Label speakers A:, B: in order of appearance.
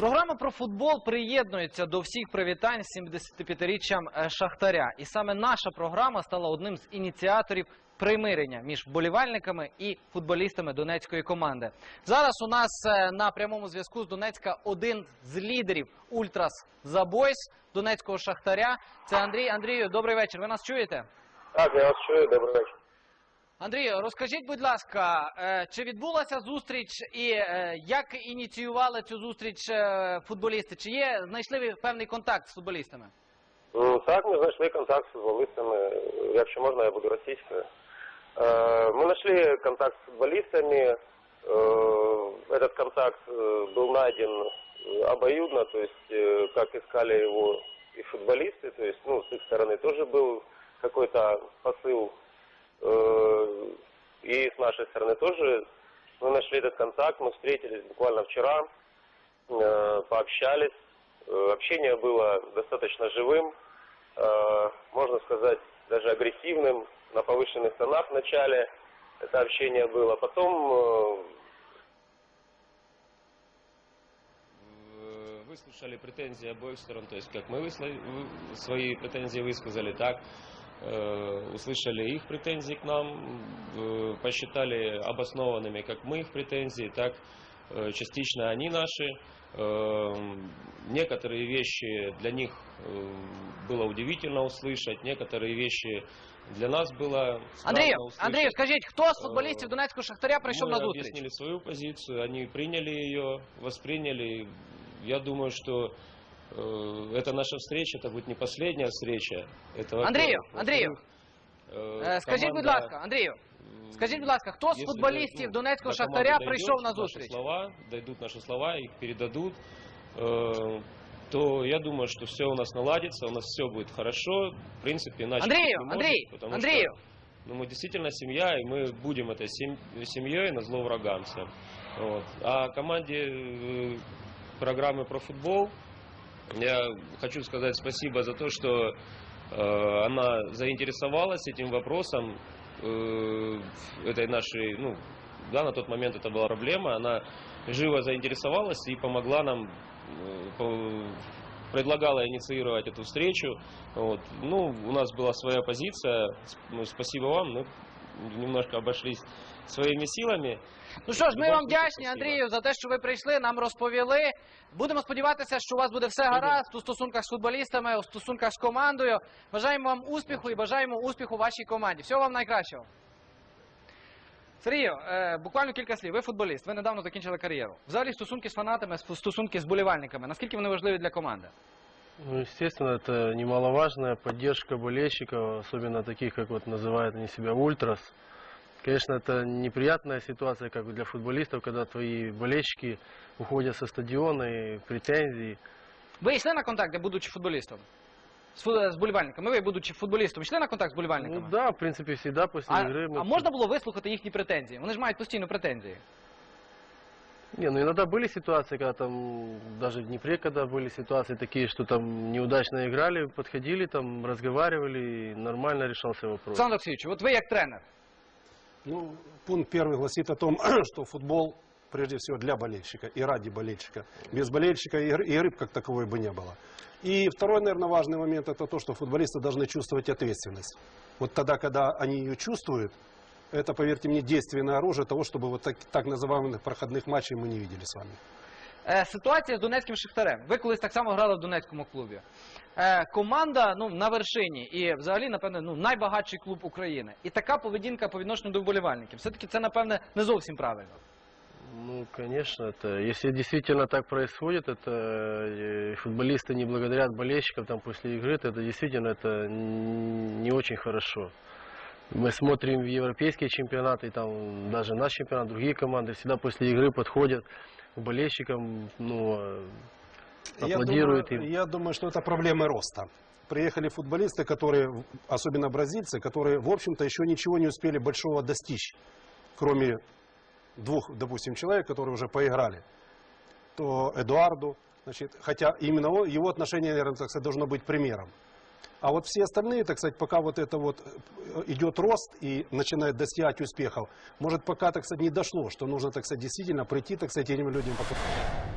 A: Програма про футбол приєднується до всіх привітань з 75-річчям е, Шахтаря. І саме наша програма стала одним з ініціаторів примирення між вболівальниками і футболістами донецької команди. Зараз у нас е, на прямому зв'язку з Донецька один з лідерів Ультрас Забойс Донецького Шахтаря. Це Андрій. Андрію, добрий вечір. Ви нас чуєте?
B: Так, я вас чую, добрий вечір.
A: Андрію, розкажіть, будь ласка, е, чи відбулася зустріч і е, як ініціювали цю зустріч е, футболісти? Чи є знайшли ви певний контакт з футболістами?
B: Ну, Так, ми знайшли контакт з футболістами. Якщо можна, я буду російською. Э, Мы нашли контакт с футболистами. Э, Этот контакт э, был найден э, обоюдно, то есть э, как искали его и футболисты, то есть ну, с их стороны тоже был какой-то посыл. Э, И с нашей стороны тоже мы нашли этот контакт, мы встретились буквально вчера, э, пообщались. Э, Общение было достаточно живым, можно сказать, даже агрессивным, на повышенных тонах в начале это общение было. Потом
C: выслушали претензии обоих сторон, то есть как мы свои претензии высказали, так услышали их претензии к нам, э, посчитали обоснованными как мы их претензии, так э, частично они наши. Э, Некоторые вещи для них э, было удивительно услышать, некоторые вещи для нас было странно
A: Андрію,
C: услышать.
A: Андрію, скажіть, хто з футболістів Донецького Шахтаря прийшов
C: Мы
A: на зустріч?
C: объяснили свою позицию, они приняли ее, восприняли. Я думаю, что э, это наша встреча, это будет не последняя встреча. Это, во-первых.
A: Андрію, Андрію,
C: Во-вторых,
A: Е,
C: э,
A: Скажіть, будь
C: команда,
A: ласка, Андрію,
C: м,
A: скажіть, будь ласка, хто з
C: если
A: футболістів
C: дой- ну,
A: Донецького
C: до
A: Шахтаря
C: команды
A: прийшов
C: дойдет,
A: на
C: наши
A: зустріч?
C: слова, дойдут наши слова, их передадут, э, то я думаю, что все у нас наладится, у нас все будет хорошо. В принципе, иначе быть
A: Андрію,
C: не может,
A: Андрій,
C: потому
A: Андрію,
C: что ну, мы действительно семья, и мы будем этой сем- семьей на зло врагам всем. Вот. А команде э, программы про футбол я хочу сказать спасибо за то, что э, она заинтересовалась этим вопросом э, этой нашей, ну, да, на тот момент это была проблема, она живо заинтересовалась и помогла нам, э, по- предлагала инициировать эту встречу. Вот. Ну, у нас была своя позиция, ну, спасибо вам, мы немножко обошлись своими силами.
A: Ну що ж, ми вам вдячні. Андрію, за те, що ви прийшли, нам розповіли. Будемо сподіватися, що у вас буде все гаразд у стосунках з футболістами, у стосунках з командою. Бажаємо вам успіху і бажаємо успіху вашій команді. Всього вам найкращого. Сергію, е, буквально кілька слів. Ви футболіст, ви недавно закінчили кар'єру. Взагалі стосунки з фанатами, стосунки з болівальниками. Наскільки вони важливі для команди?
D: Ну, естественно, это немаловажная поддержка болельщиков, особенно таких, как вот называют они себя ультрас. Конечно, это неприятная ситуация, как бы для футболистов, когда твои болельщики уходят со стадиона и претензии.
A: Ви йшли на контакт, будучи футболістом? З, фу- з болівальниками. Ви, будучи футболістом, йшли на контакт з болівальниками?
D: Ну да, в принципе, всегда после
A: А,
D: игры. мы-
A: а можна було вислухати їхні претензії? Вони ж мають постійно претензії.
D: Не, ну иногда были ситуации, когда там, даже в Днепре, когда были ситуации такие, что там неудачно играли, подходили, там разговаривали, и нормально решался вопрос.
A: Олександр Олексійович, от ви як тренер.
E: Ну, пункт первый гласит о том, что футбол прежде всего для болельщика и ради болельщика. Без болельщика игры, игры как таковой бы не было. И второй, наверное, важный момент это то, что футболисты должны чувствовать ответственность. Вот тогда, когда они ее чувствуют, это, поверьте мне, действенное оружие того, чтобы вот так, так называемых проходных матчей мы не видели с вами.
A: Е, ситуація з Донецьким Шахтарем. Ви колись так само грали в Донецькому клубі. Е, команда ну, на вершині і взагалі, напевне, ну, найбагатший клуб України. І така поведінка по відношенню до вболівальників. Все-таки це, напевне, не зовсім правильно.
D: Ну, конечно, это, если действительно так происходит, это э, футболисты не благодарят болельщиков там после игры, то это действительно это н- не очень хорошо. Мы смотрим европейские чемпионаты, и там даже наш чемпионат, другие команды всегда после игры подходят к болельщикам, ну, э,
E: Я
D: аплодируют
E: думаю,
D: им.
E: я думаю, что это проблемы роста. Приехали футболисты, которые, особенно бразильцы, которые, в общем-то, еще ничего не успели большого достичь, кроме двух, допустим, человек, которые уже поиграли. То Эдуарду, значит, хотя именно его отношение, наверное, так сказать, должно быть примером. А вот все остальные, так сказать, пока вот это вот э, идет рост и начинает достигать успехов, может пока, так сказать, не дошло, что нужно, так сказать, действительно прийти, так сказать, этим людям показать.